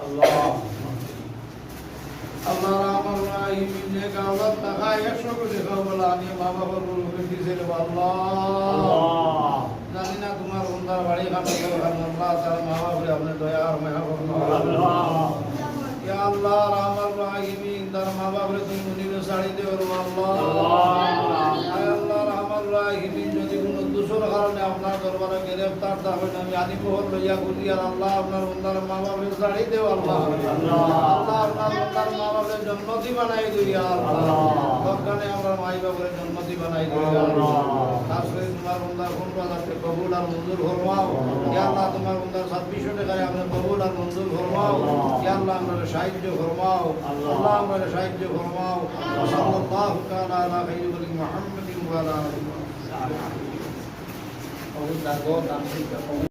আল্লাহ মা বাবার জানি না তোমার বন্ধার বাড়ি আল্লাহ তার মা বাপরে আপনার দয়া আর মায়া আল্লাহ আমার রাহিম তার মা বাপরে তুমি মুনিবে শাড়ি দেও আল্লাহ। রাহিম যদি কোনো দূষর কারণে আপনার দরবারে গ্রেফতার থাকবেন আমি আদি প্রহর লইয়া করি আর আল্লাহ আপনার বন্ধার মা বাপরে শাড়ি দেও আল্লাহ। আল্লাহ আপনার বন্ধার মা বাপরে জন্মতি বানাই দিই আল্লাহ। দরকারে আমরা মাই বাপরে জন্মতি বানাই দিই আল্লাহ। করে তোমার বন্ধার কোন বাজারকে কবুল আর মঞ্জুর ফরমাও? ইয়া আল্লাহ তোমার বন্ধার ছাব্বিশশো টাকায় আমরা কবুল আর মঞ্জুর ফরমাও। ইয়া আল্লাহ আমরা সাহায্য ফরমাও। আল্লাহ আমরা সাহায্য ফরমাও। সাল্লাল্লাহু তাআলা আলা খাইরি মুহাম্মাদিন ওয়া আলা আলিহি ওয়া সাহবিহি